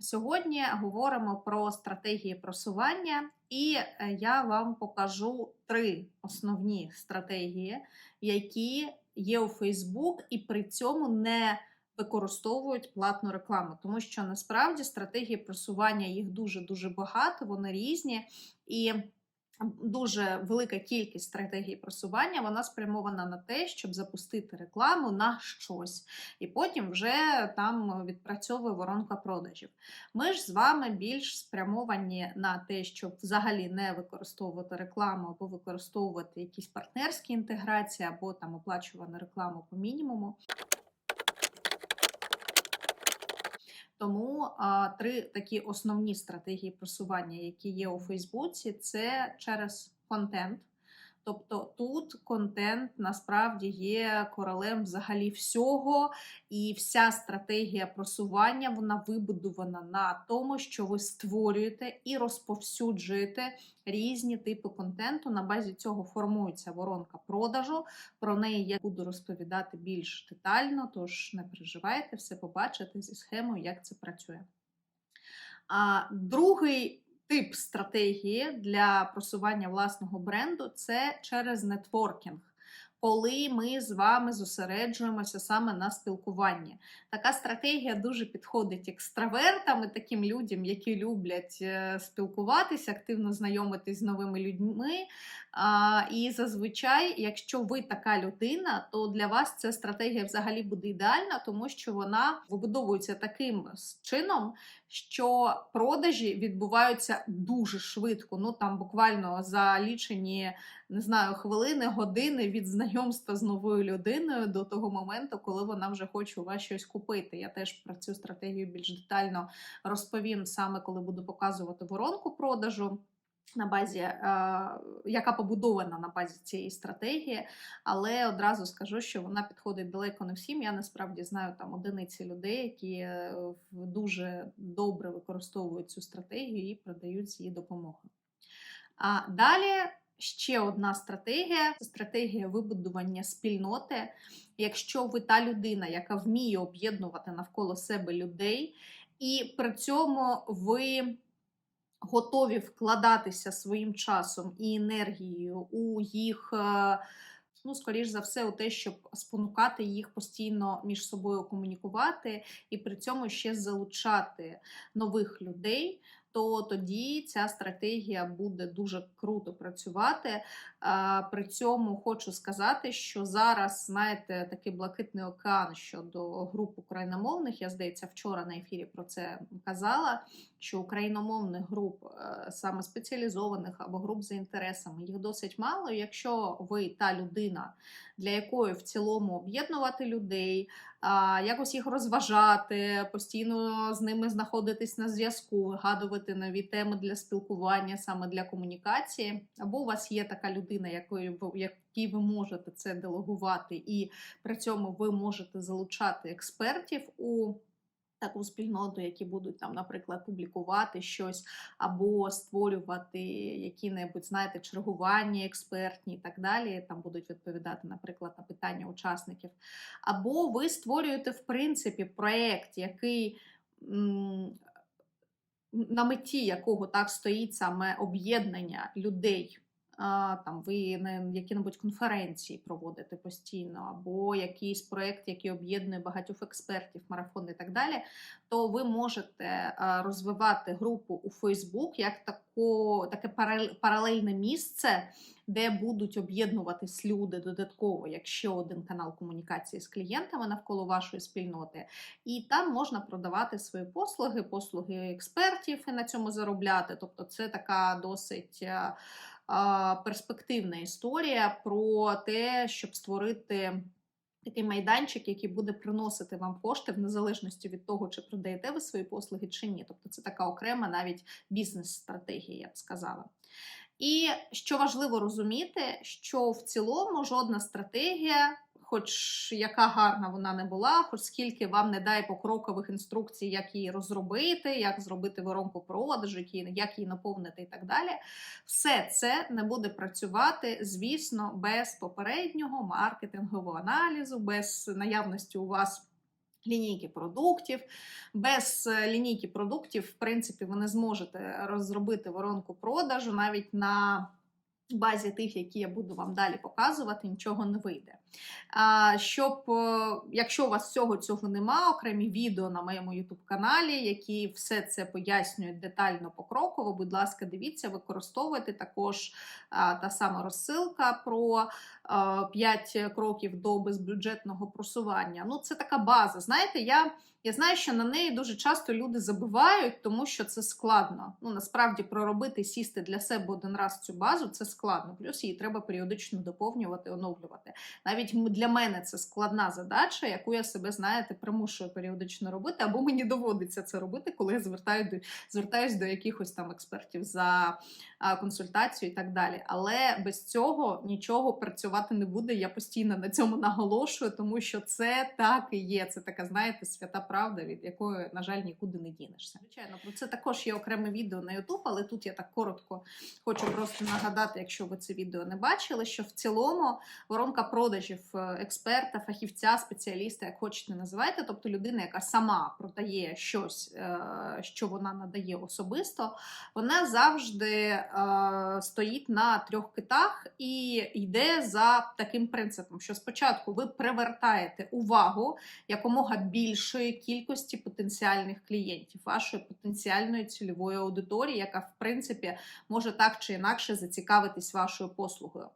Сьогодні говоримо про стратегії просування, і е, я вам покажу три основні стратегії, які є у Facebook, і при цьому не використовують платну рекламу, тому що насправді стратегії просування їх дуже дуже багато, вони різні і. Дуже велика кількість стратегій просування, вона спрямована на те, щоб запустити рекламу на щось, і потім вже там відпрацьовує воронка продажів. Ми ж з вами більш спрямовані на те, щоб взагалі не використовувати рекламу або використовувати якісь партнерські інтеграції, або там оплачувану рекламу по мінімуму. Тому а, три такі основні стратегії просування, які є у Фейсбуці, це через контент. Тобто тут контент насправді є королем взагалі всього, і вся стратегія просування вона вибудована на тому, що ви створюєте і розповсюджуєте різні типи контенту. На базі цього формується воронка продажу. Про неї я буду розповідати більш детально, тож не переживайте, все побачите зі схемою, як це працює. А другий тип стратегії для просування власного бренду це через нетворкінг. Коли ми з вами зосереджуємося саме на спілкуванні. Така стратегія дуже підходить екстравертам і таким людям, які люблять е, спілкуватися, активно знайомитись з новими людьми. І зазвичай, якщо ви така людина, то для вас ця стратегія взагалі буде ідеальна, тому що вона вибудовується таким чином, що продажі відбуваються дуже швидко. Ну там буквально за лічені не знаю хвилини, години від знайомства з новою людиною до того моменту, коли вона вже хоче у вас щось купити. Я теж про цю стратегію більш детально розповім саме коли буду показувати воронку продажу на базі, е, яка побудована на базі цієї стратегії, але одразу скажу, що вона підходить далеко не всім. Я насправді знаю там одиниці людей, які е, дуже добре використовують цю стратегію і продають її допомогою. А далі. Ще одна стратегія це стратегія вибудування спільноти. Якщо ви та людина, яка вміє об'єднувати навколо себе людей, і при цьому ви готові вкладатися своїм часом і енергією у їх, е, ну, скоріш за все, у те, щоб спонукати їх постійно між собою комунікувати, і при цьому ще залучати нових людей то тоді ця стратегія буде дуже круто працювати. При цьому хочу сказати, що зараз, знаєте, такий блакитний океан щодо груп україномовних, я здається, вчора на ефірі про це казала. Що україномовних груп, е, саме спеціалізованих або груп за інтересами, їх досить мало. Якщо ви та людина, для якої в цілому об'єднувати людей, якось їх розважати, постійно з ними знаходитись на зв'язку, вигадувати нові теми для спілкування, саме для комунікації. Або у вас є така людина, якою якій ви можете це делегувати, і при цьому ви можете залучати експертів у таку спільноту, які будуть там, наприклад, публікувати щось або створювати які-небудь, знаєте, чергування експертні і так далі. Там будуть відповідати, наприклад, на питання учасників. Або ви створюєте, в принципі, проєкт, який. На меті якого так стоїть саме об'єднання людей там ви на які-небудь конференції проводите постійно, або якийсь проєкт, який об'єднує багатьох експертів, марафон і так далі, то ви можете розвивати групу у Facebook як тако, таке паралельне місце. Де будуть об'єднуватись люди додатково, як ще один канал комунікації з клієнтами навколо вашої спільноти, і там можна продавати свої послуги, послуги експертів і на цьому заробляти. Тобто, це така досить перспективна історія про те, щоб створити. Такий майданчик, який буде приносити вам кошти в незалежності від того, чи продаєте ви свої послуги чи ні. Тобто це така окрема навіть бізнес-стратегія, я б сказала. І що важливо розуміти, що в цілому жодна стратегія хоч яка гарна вона не була, хоч скільки вам не дай покрокових інструкцій, як її розробити, як зробити воронку продажу, як її наповнити і так далі. Все це не буде працювати, звісно, без попереднього маркетингового аналізу, без наявності у вас. Лінійки продуктів. Без е, лінійки продуктів, в принципі, ви не зможете розробити воронку продажу навіть на базі тих, які я буду вам далі показувати, нічого не вийде. Щоб, е, якщо у вас всього цього нема, окремі відео на моєму YouTube каналі, які все це пояснюють детально покроково, будь ласка, дивіться, використовуйте також та сама розсилка про 5 кроків до безбюджетного просування. Ну, це така база. Знаєте, я. Я знаю, що на неї дуже часто люди забувають, тому що це складно. Ну насправді проробити сісти для себе один раз цю базу це складно. Плюс її треба періодично доповнювати, оновлювати. Навіть для мене це складна задача, яку я себе, знаєте, примушую періодично робити, або мені доводиться це робити, коли я звертаю до, звертаюсь до якихось там експертів за консультацію і так далі. Але без цього нічого працювати не буде. Я постійно на цьому наголошую, тому що це так і є. Це така, знаєте, свята правда, від якої, на жаль, нікуди не дінешся. Звичайно, про це також є окреме відео на YouTube, але тут я так коротко хочу просто нагадати, якщо ви це відео не бачили, що в цілому воронка продажів е, експерта, фахівця, спеціаліста, як хочете називайте, тобто людина, яка сама продає щось, е, що вона надає особисто, вона завжди стоїть на трьох китах і йде за таким принципом, що спочатку ви привертаєте увагу якомога більшої кількості потенціальних клієнтів, вашої потенціальної цільової аудиторії, яка в принципі може так чи інакше зацікавитись вашою послугою.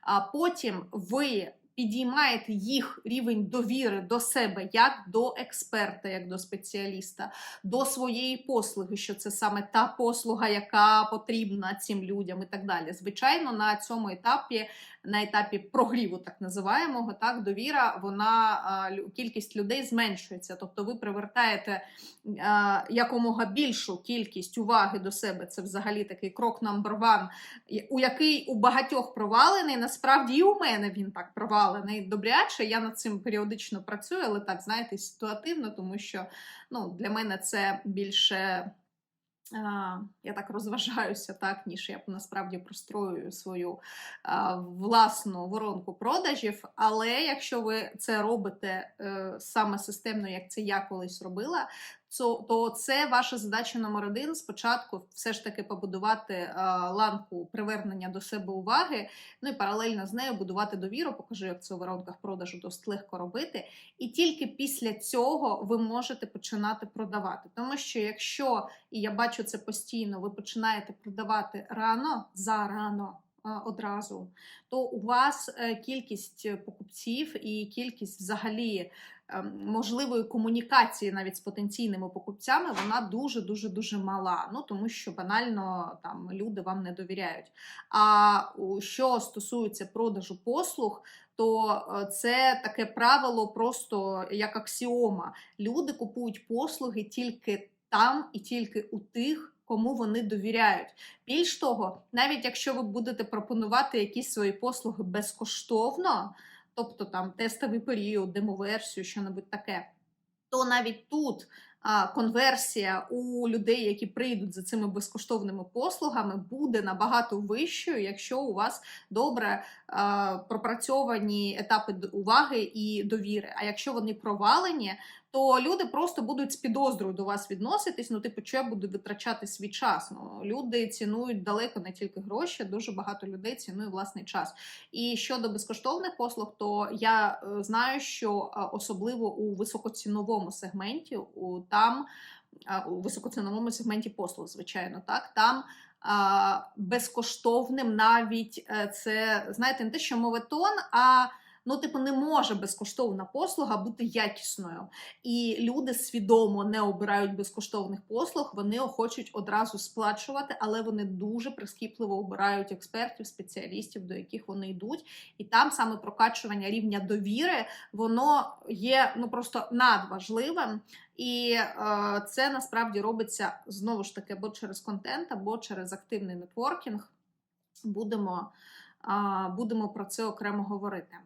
А потім ви підіймаєте їх рівень довіри до себе як до експерта, як до спеціаліста, до своєї послуги, що це саме та послуга, яка потрібна цим людям, і так далі. Звичайно, на цьому етапі. На етапі прогріву, так називаємого, так довіра, вона кількість людей зменшується. Тобто ви привертаєте якомога більшу кількість уваги до себе. Це взагалі такий крок number one, у який у багатьох провалений. Насправді і у мене він так провалений добряче. Я над цим періодично працюю, але так знаєте, ситуативно, тому що ну, для мене це більше. Я так розважаюся, так, ніж я насправді прострою свою а, власну воронку продажів. Але якщо ви це робите е, саме системно, як це я колись робила, то, це ваша задача номер один. Спочатку все ж таки побудувати е, ланку привернення до себе уваги, ну і паралельно з нею будувати довіру. Покажу, як це у воронках продажу досить легко робити. І тільки після цього ви можете починати продавати. Тому що якщо, і я бачу це постійно, ви починаєте продавати рано, зарано. А, Одразу, то у вас е, кількість покупців і кількість взагалі ем, можливої комунікації навіть з потенційними покупцями, вона дуже дуже дуже мала. Ну тому що банально там люди вам не довіряють. А що стосується продажу послуг, то е, це таке правило просто як аксіома. Люди купують послуги тільки там і тільки у тих. Кому вони довіряють. Більш того, навіть якщо ви будете пропонувати якісь свої послуги безкоштовно, тобто там тестовий період, демоверсію, що-небудь таке, то навіть тут конверсія у людей, які прийдуть за цими безкоштовними послугами, буде набагато вищою, якщо у вас добре пропрацьовані етапи уваги і довіри. А якщо вони провалені, то люди просто будуть з підозрою до вас відноситись. Ну, типу, що я буду витрачати свій час. Ну, люди цінують далеко не тільки гроші, дуже багато людей цінує власний час. І щодо безкоштовних послуг, то я е, знаю, що е, особливо у високоціновому сегменті, у там у високоціновому сегменті послуг, звичайно, так там. Безкоштовним навіть е, це знаєте, не те, що моветон, а ну, типу, не може безкоштовна послуга бути якісною. І люди свідомо не обирають безкоштовних послуг, вони хочуть одразу сплачувати, але вони дуже прискіпливо обирають експертів, спеціалістів, до яких вони йдуть. І там саме прокачування рівня довіри, воно є ну просто надважливим. І е, це насправді робиться знову ж таки або через контент, або через активний нетворкінг. Будемо, е, будемо про це окремо говорити.